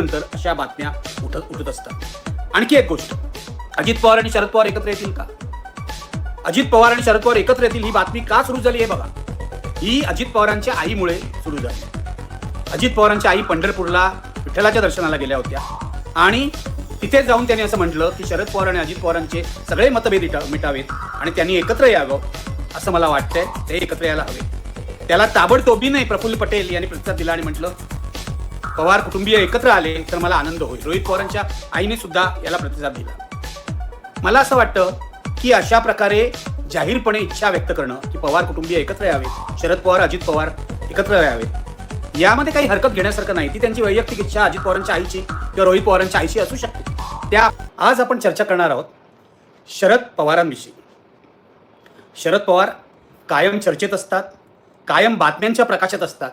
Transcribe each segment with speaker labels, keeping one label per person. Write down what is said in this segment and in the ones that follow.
Speaker 1: नंतर अशा बातम्या उठत उठत असतात. आणखी एक गोष्ट. अजित पवार आणि शरद पवार एकत्र येतील का? अजित पवार आणि शरद पवार एकत्र येतील ही बातमी का सुरू झाली आहे बघा. ही अजित पवारांच्या आईमुळे सुरू झाली. अजित पवारांच्या आई पंढरपूरला विठ्ठलाच्या दर्शनाला गेल्या होत्या. आणि तिथे जाऊन त्यांनी असं म्हटलं की शरद पवार आणि अजित पवारांचे सगळे मतभेद मिटावेत आणि त्यांनी एकत्र यावं असं मला वाटतंय. ते एकत्र यायला हवे. त्याला ताबडतोबीने प्रफुल्ल पटेल यांनी प्रतिसाद दिला आणि म्हटलं पवार कुटुंबीय एकत्र आले तर मला आनंद होईल. रोहित पवारांच्या आईने सुद्धा याला प्रतिसाद दिला. मला असं वाटतं की अशा प्रकारे जाहीरपणे इच्छा व्यक्त करणं की पवार कुटुंबीय एकत्र यावेत शरद पवार अजित पवार एकत्र यावेत यामध्ये काही हरकत घेण्यासारखं नाही. ती त्यांची वैयक्तिक इच्छा अजित पवारांच्या आईची किंवा रोहित पवारांच्या आईची असू शकते. त्या आज आपण चर्चा करणार आहोत शरद पवारांविषयी. शरद पवार कायम चर्चेत असतात कायम बातम्यांच्या प्रकाशात असतात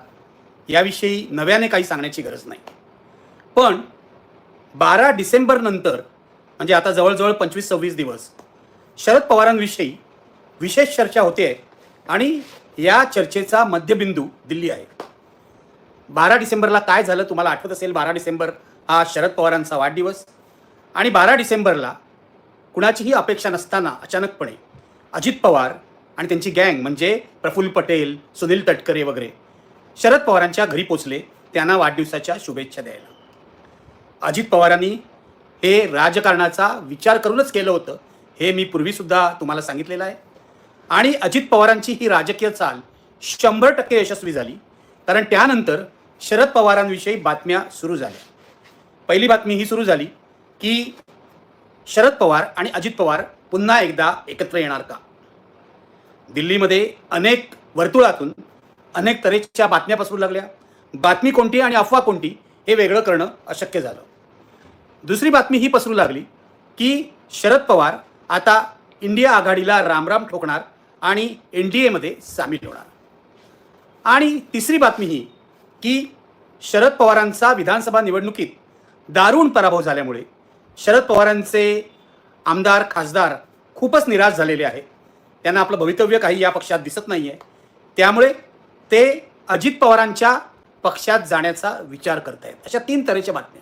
Speaker 1: याविषयी नव्याने काही सांगण्याची गरज नाही. पण बारा डिसेंबर नंतर म्हणजे आता जवळजवळ पंचवीस सव्वीस दिवस शरद पवारांविषयी विशेष चर्चा होते आहे आणि या चर्चेचा मध्यबिंदू दिल्ली आहे. बारा डिसेंबरला काय झालं तुम्हाला आठवत असेल? बारा डिसेंबर हा शरद पवारांचा वाढदिवस आणि बारा डिसेंबरला कुणाचीही अपेक्षा नसताना अचानकपणे अजित पवार आणि त्यांची गँग म्हणजे प्रफुल्ल पटेल सुनील तटकरे वगैरे शरद पवारांच्या घरी पोचले त्यांना वाढदिवसाच्या शुभेच्छा द्यायला. अजित पवारांनी हे राजकारणाचा विचार करूनच केलं होतं हे मी पूर्वीसुद्धा तुम्हाला सांगितलेलं आहे. आणि अजित पवारांची ही राजकीय चाल शंभर टक्के यशस्वी झाली कारण त्यानंतर शरद पवारांविषयी बातम्या सुरू झाल्या. पहिली बातमी ही सुरू झाली की शरद पवार आणि अजित पवार पुन्हा एकदा एकत्र येणार का? दिल्लीमध्ये अनेक वर्तुळातून अनेक तऱ्हेच्या बातम्या पसरू लागल्या. बातमी कोणती आणि अफवा कोणती हे वेगळं करणं अशक्य झालं. दुसरी बातमी ही पसरू लागली की शरद पवार आता इंडिया आघाडीला रामराम ठोकणार आणि एन डी एमध्ये सामील होणार. आणि तिसरी बातमी ही की शरद पवारांचा विधानसभा निवडणुकीत दारुण पराभव झाल्यामुळे शरद पवारांचे आमदार खासदार खूपच निराश झालेले आहेत. त्यांना आपलं भवितव्य काही या पक्षात दिसत नाही आहे त्यामुळे ते अजित पवारांच्या पक्षात जाण्याचा विचार करत आहेत अशा तीन तऱ्हेच्या बातम्या.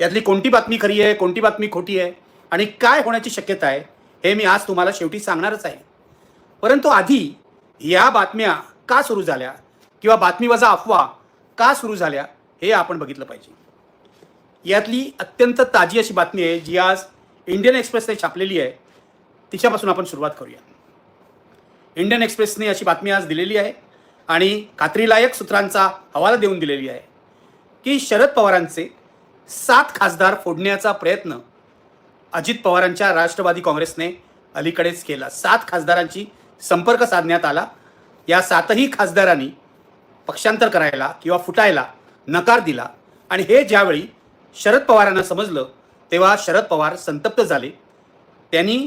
Speaker 1: यातली कोणती बातमी खरी आहे कोणती बातमी खोटी आहे आणि काय होण्याची शक्यता आहे हे मी आज तुम्हाला शेवटी सांगणारच आहे. परंतु आधी या बातम्या का सुरू झाल्या किंवा बातमीवजा अफवा का सुरू झाल्या हे आपण बघितलं पाहिजे. यातली अत्यंत ताजी अशी बातमी आहे जी आज इंडियन एक्सप्रेसने छापलेली आहे. तिच्यापासून आपण सुरुवात करूया. इंडियन एक्सप्रेसने अशी बातमी आज दिलेली आहे. आणि खात्रीलायक सूत्रांचा हवाला देऊन दिलेली आहे की शरद पवारांचे सात खासदार फोडण्याचा प्रयत्न अजित पवारांच्या राष्ट्रवादी काँग्रेसने अलीकडेच केला. सात खासदारांची संपर्क साधण्यात आला. या सातही खासदारांनी पक्षांतर करायला किंवा फुटायला नकार दिला. आणि हे ज्यावेळी शरद पवारांना समजलं तेव्हा शरद पवार संतप्त झाले. त्यांनी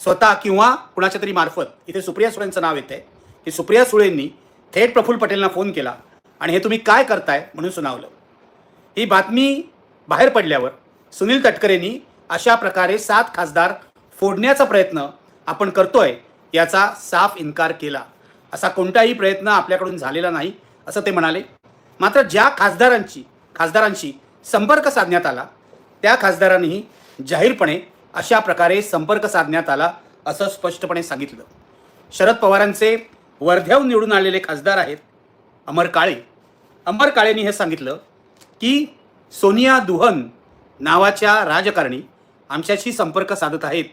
Speaker 1: स्वतः किंवा कुणाच्या तरी मार्फत इथे सुप्रिया सुळेंचं नाव येतं आहे की सुप्रिया सुळेंनी थेट प्रफुल्ल पटेलना फोन केला. आणि हे तुम्ही काय करताय म्हणून सुनावलं. ही बातमी बाहेर पडल्यावर सुनील तटकरेंनी अशा प्रकारे सात खासदार फोडण्याचा प्रयत्न आपण करतोय याचा साफ इन्कार केला. असा कोणताही प्रयत्न आपल्याकडून झालेला नाही असं ते म्हणाले. मात्र ज्या खासदारांची खासदारांशी संपर्क साधण्यात आला त्या खासदारांनीही जाहीरपणे अशा प्रकारे संपर्क साधण्यात आला असं स्पष्टपणे सांगितलं. शरद पवारांचे वर्ध्याहून निवडून आलेले खासदार आहेत अमर काळे. अमर काळेंनी हे सांगितलं की सोनिया दुहन नावाच्या राजकारणी आमच्याशी संपर्क साधत आहेत.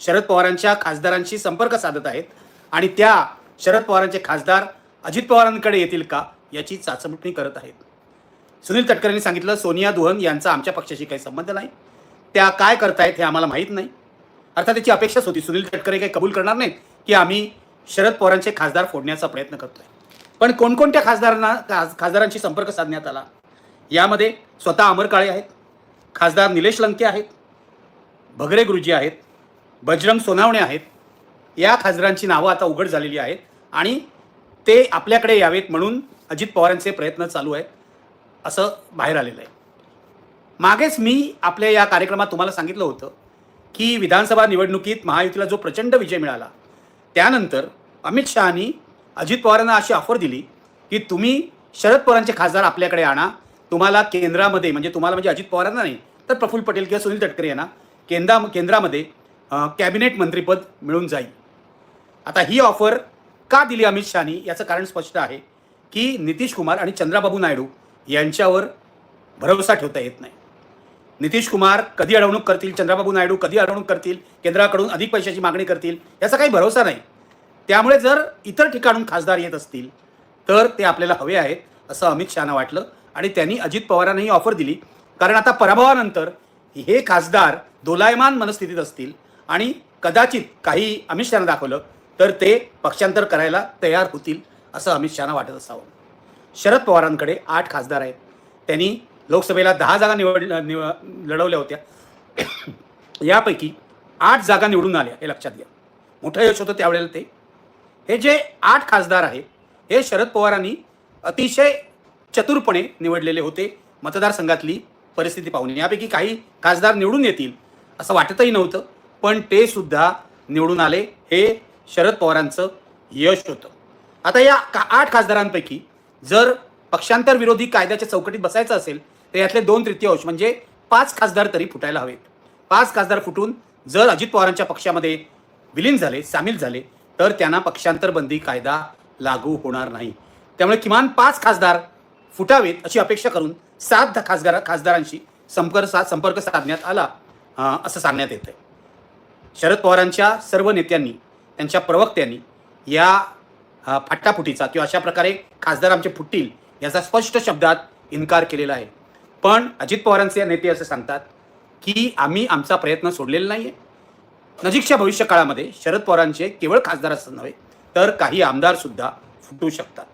Speaker 1: शरद पवारांच्या खासदारांशी संपर्क साधत आहेत. आणि त्या शरद पवारांचे खासदार अजित पवारांकडे येतील का याची चाचपणी करत आहेत. सुनील तटकरेंनी सांगितलं सोनिया दुहन यांचा आमच्या पक्षाशी काही संबंध नाही. त्या काय करतायत हे आम्हाला माहीत नाही. अर्थात त्याची अपेक्षाच होती. सुनील तटकरे काही कबूल करणार नाहीत की आम्ही शरद पवारांचे खासदार फोडण्याचा प्रयत्न करतोय. पण कोणकोणत्या खासदारांना खास खासदारांशी संपर्क साधण्यात आला? यामध्ये स्वतः अमर काळे आहेत खासदार निलेश लंके आहेत भगरे गुरुजी आहेत बजरंग सोनावणे आहेत. या खासदारांची नावं आता उघड झालेली आहेत आणि ते आपल्याकडे यावेत म्हणून अजित पवारांचे प्रयत्न चालू आहेत असं बाहेर आलेलं आहे. मागेच मी आपल्या या कार्यक्रमात तुम्हाला सांगितलं होतं की विधानसभा निवडणुकीत महायुतीला जो प्रचंड विजय मिळाला त्यानंतर अमित शहानी अजित पवारांना अशी ऑफर दिली की तुम्ही शरद पवारांचे खासदार आपल्याकडे आणा. तुम्हाला केंद्रामध्ये म्हणजे तुम्हाला म्हणजे अजित पवारांना नाही तर प्रफुल्ल पटेल किंवा सुनील तटकरे यांना केंद्रा केंद्रामध्ये कॅबिनेट मंत्रीपद मिळून जाईल. आता ही ऑफर का दिली अमित शहानी? याचं कारण स्पष्ट आहे की नितीश कुमार आणि चंद्राबाबू नायडू यांच्यावर भरोसा ठेवता येत नाही. नितीश कुमार कधी अडवणूक करतील? चंद्राबाबू नायडू कधी अडवणूक करतील? केंद्राकडून अधिक पैशाची मागणी करतील? याचा काही भरोसा नाही. त्यामुळे जर इतर ठिकाणून खासदार येत असतील तर ते आपल्याला हवे आहेत असं अमित शहाना वाटलं. आणि त्यांनी अजित पवारांनाही ऑफर दिली. कारण आता पराभवानंतर हे खासदार दोलायमान मनस्थितीत असतील आणि कदाचित काही अमित शहानं दाखवलं तर ते पक्षांतर करायला तयार होतील असं अमित शहाना वाटत असावं. शरद पवारांकडे आठ खासदार आहेत. त्यांनी लोकसभेला दहा जागा निवड निव लढवल्या होत्या. यापैकी आठ जागा निवडून आल्या हे लक्षात घ्या. मोठं यश होतं त्यावेळेला ते. हे जे आठ खासदार आहेत हे शरद पवारांनी अतिशय चतुरपणे निवडलेले होते. मतदारसंघातली परिस्थिती पाहून. यापैकी काही खासदार निवडून येतील असं वाटतही नव्हतं पण ते सुद्धा निवडून आले. हे शरद पवारांचं यश होतं. आता या का आठ खासदारांपैकी जर पक्षांतर विरोधी कायद्याच्या चौकटीत बसायचं असेल तर यातले दोन तृतीयांश म्हणजे पाच खासदार तरी फुटायला हवेत. पाच खासदार फुटून जर अजित पवारांच्या पक्षामध्ये विलीन झाले सामील झाले तर त्यांना पक्षांतर बंदी कायदा लागू होणार नाही. त्यामुळे किमान पाच खासदार फुटावेत अशी अपेक्षा करून सात खासदार खासदारांशी संपर्क सा संपर्क साधण्यात आला असं सांगण्यात येतं शरद पवारांच्या सर्व नेत्यांनी त्यांच्या प्रवक्त्यांनी या फाटाफुटीचा किंवा अशा प्रकारे खासदार आमचे फुटतील याचा स्पष्ट शब्दात इन्कार केलेला आहे. पण अजित पवारांचे नेते असं सांगतात की आम्ही आमचा प्रयत्न सोडलेला नाही आहे नजीकच्या भविष्य काळामध्ये शरद पवारांचे केवळ खासदार असं नव्हे तर काही आमदार सुद्धा फुटू शकतात.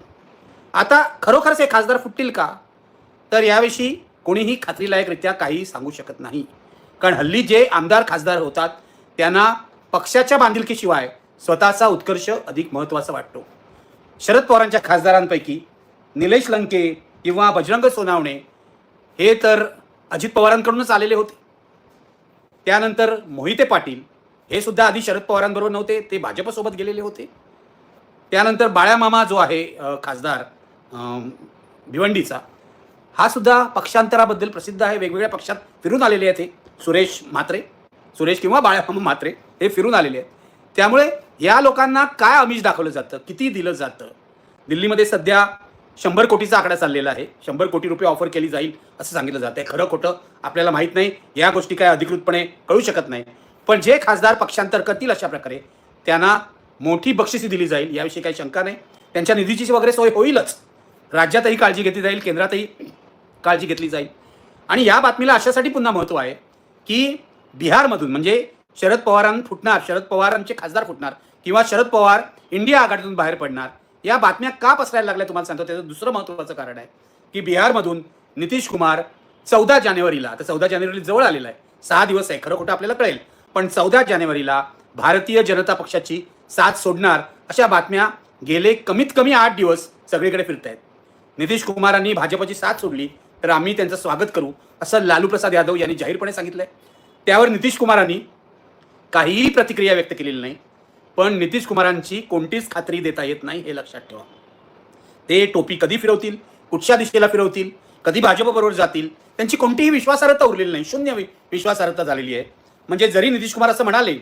Speaker 1: आता खरोखरच हे खासदार फुटतील का? तर याविषयी कोणीही खात्रीलायकरित्या काही सांगू शकत नाही. कारण हल्ली जे आमदार खासदार होतात त्यांना पक्षाच्या बांधिलकीशिवाय स्वतःचा उत्कर्ष अधिक महत्त्वाचा वाटतो. शरद पवारांच्या खासदारांपैकी निलेश लंके किंवा बजरंग सोनावणे हे तर अजित पवारांकडूनच आलेले होते. त्यानंतर मोहिते पाटील हे सुद्धा आधी शरद पवारांबरोबर नव्हते ते भाजपसोबत गेलेले होते. त्यानंतर बाळ्यामामा जो आहे खासदार भिवंडीचा हा सुद्धा पक्षांतराबद्दल प्रसिद्ध आहे. वेगवेगळ्या पक्षात फिरून आलेले आहेत हे सुरेश म्हात्रे सुरेश किंवा बाळ्यामामा म्हात्रे हे फिरून आलेले आहेत. त्यामुळे या लोकांना काय आमिष दाखवलं जातं किती दिलं जातं? दिल्लीमध्ये सध्या शंभर कोटीचा आकडा चाललेला आहे. शंभर कोटी रुपये ऑफर केली जाईल असं सांगितलं जातं आहे खरं खोटं आपल्याला माहीत नाही. या गोष्टी काय अधिकृतपणे कळू शकत नाही. पण जे खासदार पक्षांतर करतील अशा प्रकारे त्यांना मोठी बक्षिसी दिली जाईल याविषयी काही शंका नाही. त्यांच्या निधीची वगैरे सोय होईलच. राज्यातही काळजी घेतली जाईल केंद्रातही काळजी घेतली जाईल. आणि या बातमीला अशासाठी पुन्हा महत्त्व आहे की बिहारमधून म्हणजे शरद पवारां फुटणार शरद पवारांचे खासदार फुटणार किंवा शरद पवार इंडिया आघाडीतून बाहेर पडणार या बातम्या का पसरायला लागल्या तुम्हाला सांगतो त्याचं दुसरं महत्त्वाचं कारण आहे की बिहारमधून नितीश कुमार चौदा जानेवारीला आता चौदा जानेवारी जवळ आलेला आहे सहा दिवस आहे खरं खोटं आपल्याला कळेल पण चौदा जानेवारीला भारतीय जनता पक्षाची साथ सोडणार अशा बातम्या गेले कमीत कमी आठ दिवस सगळीकडे फिरत आहेत नितीश कुमारांनी भाजपची साथ सोडली तर आम्ही त्यांचं स्वागत करू असं लालू प्रसाद यादव यांनी जाहीरपणे सांगितलंय. त्यावर नितीश कुमारांनी काहीही प्रतिक्रिया व्यक्त केलेली नाही पण नितीश कुमारांची कोणतीच खात्री देता येत नाही हे लक्षात ठेवा. ते टोपी कधी फिरवतील कुठच्या दिशेला फिरवतील कधी भाजपबरोबर जातील त्यांची कोणतीही विश्वासार्हता उरलेली नाही. शून्य विश्वासार्हता झालेली आहे. म्हणजे जरी नितीश कुमार असं म्हणाले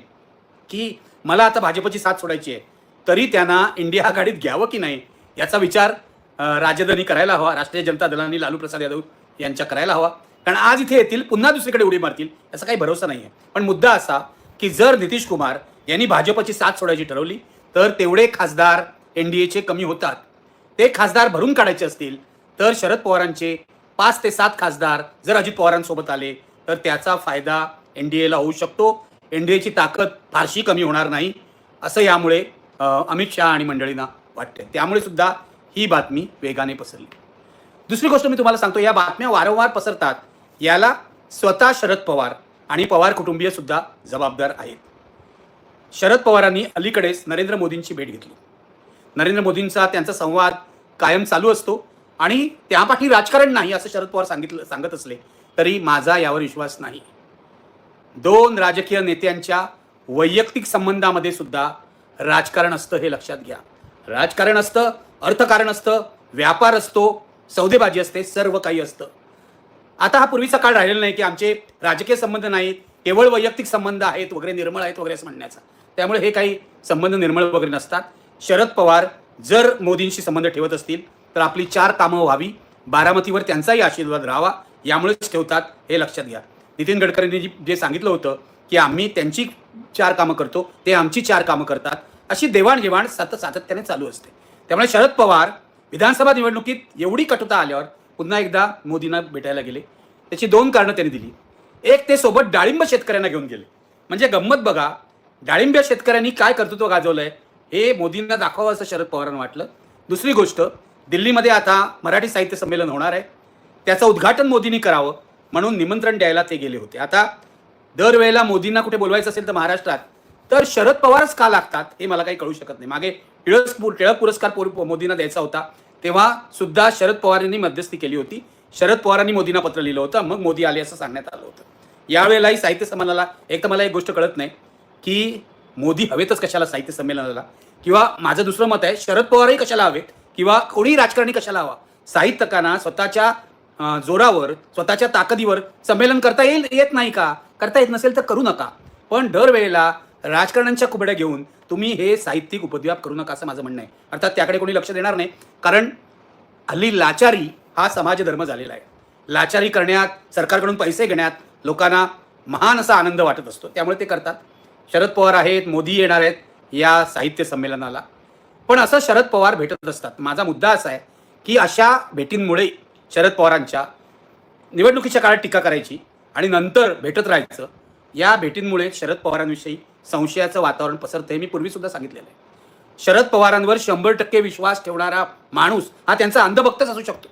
Speaker 1: की मला आता भाजपची साथ सोडायची आहे तरी त्यांना इंडिया आघाडीत घ्यावं की नाही याचा विचार राजधानी करायला हवा राष्ट्रीय जनता दलांनी लालू प्रसाद यादव यांच्या करायला हवा. कारण आज इथे येतील पुन्हा दुसरीकडे उडी मारतील याचा काही भरोसा नाही आहे पण मुद्दा असा की जर नितीश कुमार यांनी भाजपची साथ सोडायची ठरवली तर तेवढे खासदार एन डी एचे कमी होतात. ते खासदार भरून काढायचे असतील तर शरद पवारांचे पाच ते सात खासदार जर अजित पवारांसोबत आले तर त्याचा फायदा एन डी एला होऊ शकतो. एन डी एची ताकद फारशी कमी होणार नाही असं यामुळे अमित शहा आणि मंडळींना वाटते त्यामुळे सुद्धा ही बातमी वेगाने पसरली. दुसरी गोष्ट मी तुम्हाला सांगतो या बातम्या वारंवार पसरतात याला स्वतः शरद पवार आणि पवार कुटुंबीय सुद्धा जबाबदार आहेत. शरद पवारांनी अलीकडेच नरेंद्र मोदींची भेट घेतली. नरेंद्र मोदींचा त्यांचा संवाद कायम चालू असतो आणि त्यापाठी राजकारण नाही असं शरद पवार सांगितलं सांगत असले तरी माझा यावर विश्वास नाही. दोन राजकीय नेत्यांच्या वैयक्तिक संबंधामध्ये सुद्धा राजकारण असतं हे लक्षात घ्या. राजकारण असतं अर्थकारण असतं व्यापार असतो सौदेबाजी असते सर्व काही असतं. आता हा पूर्वीचा काळ राहिलेला नाही की आमचे राजकीय संबंध नाहीत केवळ वैयक्तिक संबंध आहेत वगैरे निर्मळ आहेत वगैरे असं म्हणण्याचा. त्यामुळे हे काही संबंध निर्मळ वगैरे नसतात. शरद पवार जर मोदींशी संबंध ठेवत असतील तर आपली चार कामं व्हावी. बारामतीवर त्यांचाही आशीर्वाद राहावा. यामुळेच ठेवतात हे लक्षात घ्या. नितीन गडकरींनी जे सांगितलं होतं की आम्ही त्यांची चार कामं करतो ते आमची चार कामं करतात अशी देवाणघेवाण सतत सातत्याने चालू असते. त्यामुळे शरद पवार विधानसभा निवडणुकीत एवढी कटुता आल्यावर पुन्हा एकदा मोदींना भेटायला गेले. त्याची दोन कारणं त्यांनी दिली. एक ते सोबत डाळिंब शेतकऱ्यांना घेऊन गेले. म्हणजे गंमत बघा डाळिंब शेतकऱ्यांनी काय कर्तृत्व गाजवलंय हे मोदींना दाखवावं असं शरद पवारांना वाटलं. दुसरी गोष्ट दिल्लीमध्ये आता मराठी साहित्य संमेलन होणार आहे. त्याचं उद्घाटन मोदींनी करावं. म्हणून निमंत्रण द्यायला ते गेले होते. आता दरवेळेला मोदींना कुठे बोलवायचं असेल तर महाराष्ट्रात तर शरद पवारच का लागतात हे मला काही कळू शकत नाही. मागे टिळकपूर टिळक पुरस्कार मोदींना द्यायचा होता. तेव्हा सुद्धा शरद पवारांनी मध्यस्थी केली होती. शरद पवारांनी मोदींना पत्र लिहिलं होतं. मग मोदी आले असं सांगण्यात आलं होतं. यावेळेलाही साहित्य संमेलनाला एक तर मला एक गोष्ट कळत नाही की मोदी हवेतच कशाला साहित्य संमेलनाला? किंवा माझं दुसरं मत आहे शरद पवारही कशाला हवेत? किंवा कोणी राजकारणी कशाला हवा? साहित्यकांना स्वतःच्या जोरावर स्वतःच्या ताकदीवर संमेलन करता येईल येत नाही का? करता येत नसेल तर करू नका. पण दरवेळेला राजकारण्यांच्या कुबड्या घेऊन तुम्ही हे साहित्यिक उपद्व्याप करू नका असं माझं म्हणणं आहे. अर्थात त्याकडे कोणी लक्ष देणार नाही. कारण हल्ली लाचारी हा समाजधर्म झालेला आहे. लाचारी करण्यात सरकारकडून पैसे घेण्यात लोकांना महान असा आनंद वाटत असतो. त्यामुळे ते करतात. शरद पवार आहेत मोदी येणार आहेत या साहित्य संमेलनाला. पण असं शरद पवार भेटत असतात. माझा मुद्दा असा आहे की अशा भेटींमुळे शरद पवारांच्या निवडणुकीच्या काळात टीका करायची आणि नंतर भेटत राहायचं या भेटींमुळे शरद पवारांविषयी संशयाचं वातावरण पसरतं हे मी पूर्वीसुद्धा सांगितलेलं आहे. शरद पवारांवर शंभर टक्के विश्वास ठेवणारा माणूस हा त्यांचा अंधभक्तच असू शकतो.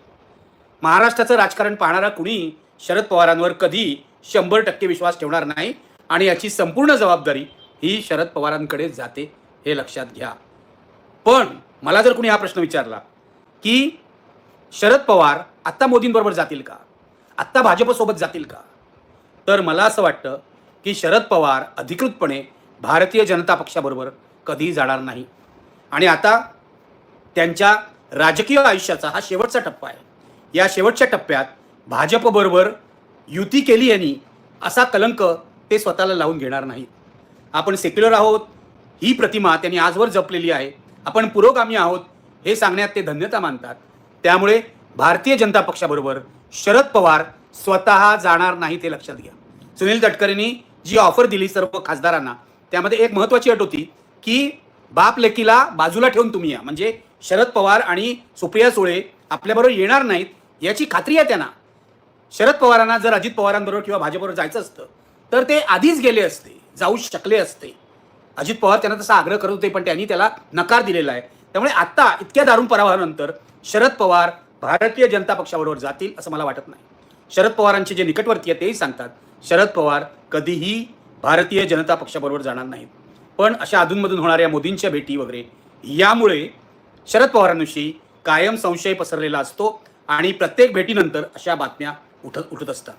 Speaker 1: महाराष्ट्राचं राजकारण पाहणारा कुणी शरद पवारांवर कधी शंभर टक्के विश्वास ठेवणार नाही आणि याची संपूर्ण जबाबदारी ही शरद पवारांकडे जाते हे लक्षात घ्या. पण मला जर कुणी हा प्रश्न विचारला की शरद पवार आत्ता मोदींबरोबर जातील का? आत्ता भाजपसोबत जातील का? तर मला असं वाटतं की शरद पवार अधिकृतपणे भारतीय जनता पक्षाबरोबर कधीही जाणार नाही. आणि आता त्यांच्या राजकीय आयुष्याचा हा शेवटचा टप्पा आहे. या शेवटच्या टप्प्यात भाजपबरोबर युती केली यांनी असा कलंक ते स्वतःला लावून घेणार नाहीत. आपण सेक्युलर आहोत ही प्रतिमा त्यांनी आजवर जपलेली आहे. आपण पुरोगामी आहोत हे सांगण्यात ते धन्यता मानतात. त्यामुळे भारतीय जनता पक्षाबरोबर शरद पवार स्वतः जाणार नाही ते लक्षात घ्या. सुनील तटकरेंनी जी ऑफर दिली सर्व खासदारांना त्यामध्ये एक महत्त्वाची अट होती की बाप लेकीला बाजूला ठेवून तुम्ही या. म्हणजे शरद पवार आणि सुप्रिया सुळे आपल्याबरोबर येणार नाहीत याची खात्री आहे त्यांना. शरद पवारांना जर अजित पवारांबरोबर किंवा भाजपबरोबर जायचं असतं तर ते आधीच गेले असते जाऊ शकले असते. अजित पवार त्यांना तसा आग्रह करत होते पण त्यांनी त्याला नकार दिलेला आहे. त्यामुळे आत्ता इतक्या दारुण पराभवानंतर शरद पवार भारतीय जनता पक्षाबरोबर जातील असं मला वाटत नाही. शरद पवारांचे जे निकटवर्ती आहेत तेही सांगतात शरद पवार कधीही भारतीय जनता पक्षाबरोबर जाणार नाहीत. पण अशा अधूनमधून होणाऱ्या मोदींच्या भेटी वगैरे यामुळे शरद पवारांविषयी कायम संशय पसरलेला असतो आणि प्रत्येक भेटीनंतर अशा बातम्या उठत उठत असतात.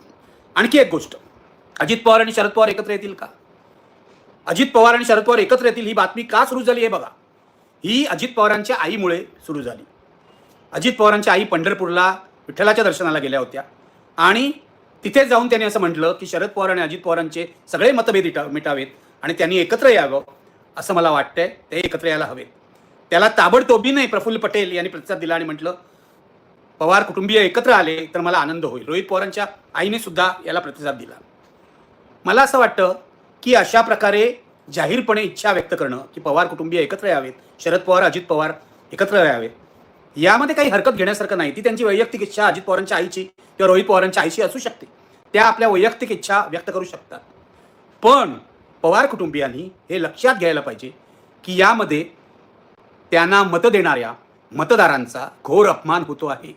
Speaker 1: आणखी एक गोष्ट अजित पवार आणि शरद पवार एकत्र येतील का? अजित पवार आणि शरद पवार एकत्र येतील ही बातमी का सुरू झाली आहे बघा. ही अजित पवारांच्या आईमुळे सुरू झाली. अजित पवारांच्या आई पंढरपूरला विठ्ठलाच्या दर्शनाला गेल्या होत्या. आणि तिथे जाऊन त्यांनी असं म्हटलं की शरद पवार आणि अजित पवारांचे सगळे मतभेद मिटावेत आणि त्यांनी एकत्र यावं असं मला वाटतंय. ते एकत्र यायला हवेत. त्याला ताबडतोबीने प्रफुल्ल पटेल यांनी प्रतिसाद दिला आणि म्हटलं पवार कुटुंबीय एकत्र आले तर मला आनंद होईल. रोहित पवारांच्या आईने सुद्धा याला प्रतिसाद दिला. मला असं वाटतं की अशा प्रकारे जाहीरपणे इच्छा व्यक्त करणं की पवार कुटुंबीय एकत्र यावेत शरद पवार अजित पवार एकत्र यावेत यामध्ये काही हरकत घेण्यासारखं नाही. ती त्यांची वैयक्तिक इच्छा अजित पवारांच्या आईची किंवा रोहित पवारांच्या आईची असू शकते. त्या आपल्या वैयक्तिक इच्छा व्यक्त करू शकतात. पण पवार कुटुंबियांनी हे लक्षात घ्यायला पाहिजे की यामध्ये त्यांना मतं देणाऱ्या मतदारांचा घोर अपमान होतो आहे.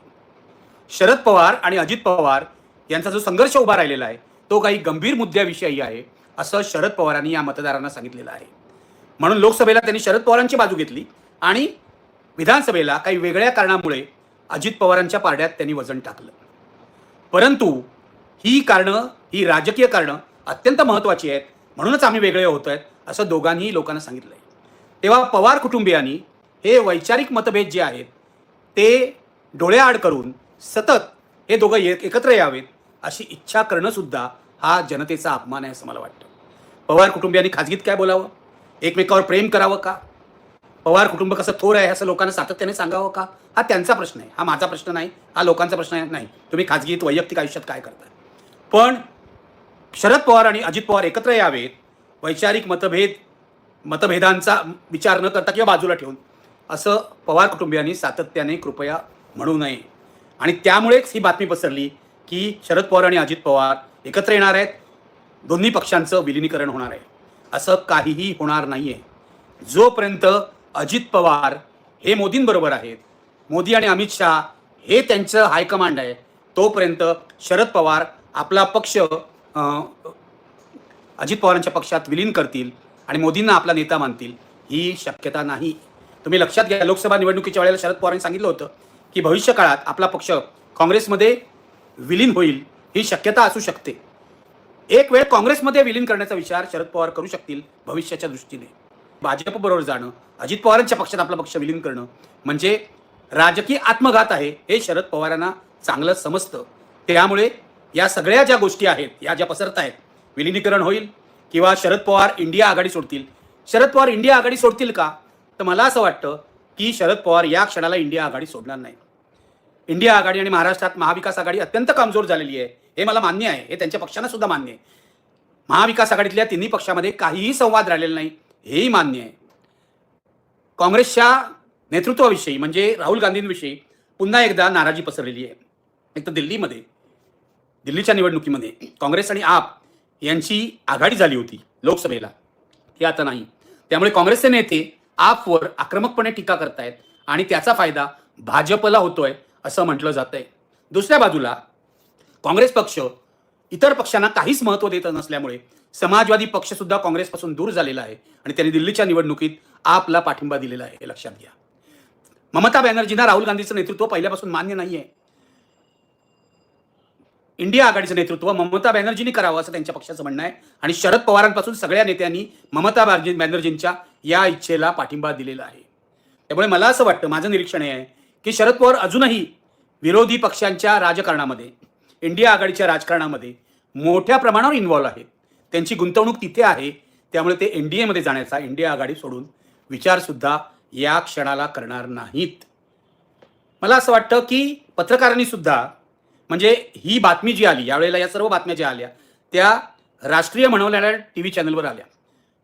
Speaker 1: शरद पवार आणि अजित पवार यांचा जो संघर्ष उभा राहिलेला आहे तो काही गंभीर मुद्द्याविषयी आहे असं शरद पवारांनी या मतदारांना सांगितलेलं आहे. म्हणून लोकसभेला त्यांनी शरद पवारांची बाजू घेतली आणि विधानसभेला काही वेगळ्या कारणामुळे अजित पवारांच्या पारड्यात त्यांनी वजन टाकलं. परंतु ही कारणं ही राजकीय कारणं अत्यंत महत्त्वाची आहेत. म्हणूनच आम्ही वेगळे होत आहेत असं दोघांनीही लोकांना सांगितलं आहे तेव्हा पवार कुटुंबियांनी हे वैचारिक मतभेद जे आहेत ते डोळ्याआड करून सतत हे दोघं एक एकत्र यावेत अशी इच्छा करणंसुद्धा हा जनतेचा अपमान आहे असं मला वाटतं. पवार कुटुंबियांनी खाजगीत काय बोलावं? एकमेकावर प्रेम करावं का? पवार कुटुंब कसं थोर आहे असं लोकांना सातत्याने सांगावं का? हा त्यांचा प्रश्न आहे. हा माझा प्रश्न नाही हा लोकांचा प्रश्न आहे नाही. तुम्ही खाजगीत वैयक्तिक आयुष्यात काय करताय पण शरद पवार आणि अजित पवार एकत्र यावेत वैचारिक मतभेद मतभेदांचा विचार न करता किंवा बाजूला ठेवून असं पवार कुटुंबियांनी सातत्याने कृपया म्हणू नये. आणि त्यामुळेच ही बातमी पसरली की शरद पवार आणि अजित पवार एकत्र येणार आहेत दोन्ही पक्षांचं विलिनीकरण होणार आहे. असं काहीही होणार नाही आहे जोपर्यंत अजित पवार हे मोदींबरोबर आहेत. मोदी आणि अमित शहा हे त्यांचं हायकमांड आहे. तोपर्यंत शरद पवार आपला पक्ष अजित पवारांच्या पक्षात विलीन करतील आणि मोदींना आपला नेता मानतील ही शक्यता नाही. तुम्ही लक्षात घ्या लोकसभा निवडणुकीच्या वेळेला शरद पवारांनी सांगितलं होतं की भविष्य काळात आपला पक्ष काँग्रेसमध्ये विलीन होईल ही शक्यता असू शकते. एक वेळ काँग्रेसमध्ये विलीन करण्याचा विचार शरद पवार करू शकतील भविष्याच्या दृष्टीने. भाजपबरोबर जाणं अजित पवारांच्या पक्षात आपला पक्ष विलीन करणं म्हणजे राजकीय आत्मघात आहे हे शरद पवारांना चांगलं समजतं. त्यामुळे या सगळ्या ज्या गोष्टी आहेत या ज्या पसरत आहेत विलिनीकरण होईल किंवा शरद पवार इंडिया आघाडी सोडतील. शरद पवार इंडिया आघाडी सोडतील का? तर मला असं वाटतं की शरद पवार या क्षणाला इंडिया आघाडी सोडणार नाही. इंडिया आघाडी आणि महाराष्ट्रात महाविकास आघाडी अत्यंत कमजोर झालेली आहे हे मला मान्य आहे हे त्यांच्या पक्षांना सुद्धा मान्य आहे. महाविकास आघाडीतल्या तिन्ही पक्षामध्ये काहीही संवाद राहिलेला नाही. हेही मान्य आहे. काँग्रेसच्या नेतृत्वाविषयी म्हणजे राहुल गांधींविषयी पुन्हा एकदा नाराजी पसरलेली आहे. एक तर दिल्लीमध्ये दिल्लीच्या निवडणुकीमध्ये काँग्रेस आणि आप यांची आघाडी झाली होती लोकसभेला. हे आता नाही. त्यामुळे काँग्रेसचे नेते आपवर आक्रमकपणे टीका करतायत आणि त्याचा फायदा भाजपला होतोय असं म्हटलं जात आहे दुसऱ्या बाजूला काँग्रेस पक्ष इतर पक्षांना काहीच महत्त्व देत नसल्यामुळे समाजवादी पक्ष सुद्धा काँग्रेसपासून दूर झालेला आहे आणि त्यांनी दिल्लीच्या निवडणुकीत आपला पाठिंबा दिलेला आहे हे लक्षात घ्या. ममता बॅनर्जींना राहुल गांधीचं नेतृत्व पहिल्यापासून मान्य नाहीये. इंडिया आघाडीचं नेतृत्व ममता बॅनर्जींनी करावं असं त्यांच्या पक्षाचं म्हणणं आहे. आणि शरद पवारांपासून सगळ्या नेत्यांनी ममता बॅनर्जी बॅनर्जींच्या या इच्छेला पाठिंबा दिलेला आहे. त्यामुळे मला असं वाटतं माझं निरीक्षण हे आहे की शरद पवार अजूनही विरोधी पक्षांच्या राजकारणामध्ये इंडिया आघाडीच्या राजकारणामध्ये मोठ्या प्रमाणावर इन्व्हॉल्व आहेत. त्यांची गुंतवणूक तिथे आहे. त्यामुळे ते एन डी एमध्ये जाण्याचा इंडिया आघाडी सोडून विचारसुद्धा या क्षणाला करणार नाहीत. मला असं वाटतं की पत्रकारांनी सुद्धा म्हणजे ही बातमी जी आली यावेळेला या सर्व बातम्या ज्या आल्या त्या राष्ट्रीय म्हणवलेल्या टी व्ही चॅनलवर आल्या.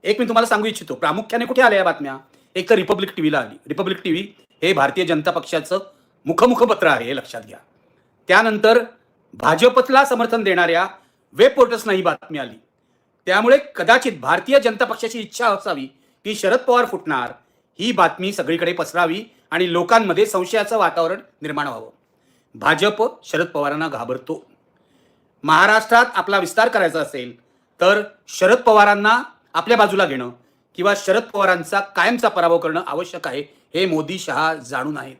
Speaker 1: एक मी तुम्हाला सांगू इच्छितो प्रामुख्याने कुठे आल्या या बातम्या? एक तर रिपब्लिक टी व्हीला आली. रिपब्लिक टी व्ही हे भारतीय जनता पक्षाचं मुखमुख पत्र आहे हे लक्षात घ्या. त्यानंतर भाजपला समर्थन देणाऱ्या वेब पोर्टल्सना ही बातमी आली. त्यामुळे कदाचित भारतीय जनता पक्षाची इच्छा असावी की शरद पवार फुटणार. ही बातमी सगळीकडे पसरावी आणि लोकांमध्ये संशयाचं वातावरण निर्माण व्हावं. भाजप शरद पवारांना घाबरतो. महाराष्ट्रात आपला विस्तार करायचा असेल तर शरद पवारांना आपल्या बाजूला घेणं किंवा शरद पवारांचा कायमचा पराभव करणं आवश्यक आहे हे मोदी शहा जाणून आहेत.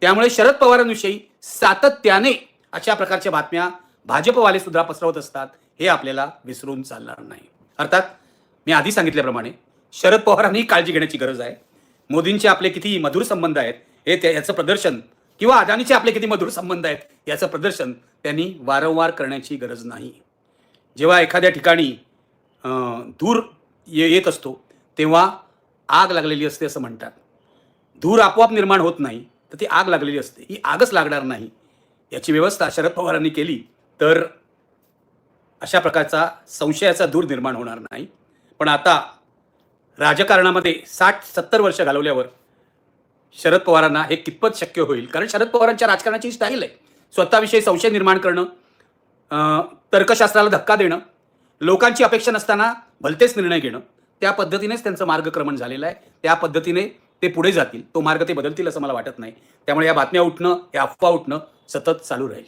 Speaker 1: त्यामुळे शरद पवारांविषयी सातत्याने अशा प्रकारच्या बातम्या भाजपवाले सुद्धा पसरवत असतात. हे आपल्याला विसरून चालणार नाही. अर्थात मी आधी सांगितल्याप्रमाणे शरद पवारांनी काळजी घेण्याची गरज आहे. मोदींचे आपले किती मधुर संबंध आहेत हे त्या याचं प्रदर्शन किंवा अदानीचे आपले किती मधुर संबंध आहेत याचं प्रदर्शन त्यांनी वारंवार करण्याची गरज नाही. जेव्हा एखाद्या ठिकाणी धूर ये येत असतो तेव्हा आग लागलेली असते असं म्हणतात. धूर आपोआप निर्माण होत नाही तर ती आग लागलेली असते. ही आगच लागणार नाही. याची व्यवस्था शरद पवारांनी केली तर अशा प्रकारचा संशयाचा दूर निर्माण होणार नाही. पण आता राजकारणामध्ये साठ सत्तर वर्ष घालवल्यावर शरद पवारांना हे कितपत शक्य होईल? कारण शरद पवारांच्या राजकारणाची स्टाईल आहे. स्वतःविषयी संशय निर्माण करणं तर्कशास्त्राला धक्का देणं लोकांची अपेक्षा नसताना भलतेच निर्णय घेणं त्या पद्धतीनेच त्यांचं मार्गक्रमण झालेलं आहे. त्या पद्धतीने ते पुढे जातील. तो मार्ग ते बदलतील असं मला वाटत नाही. त्यामुळे या बातम्या उठणं या अफवा उठणं सतत चालू राहील.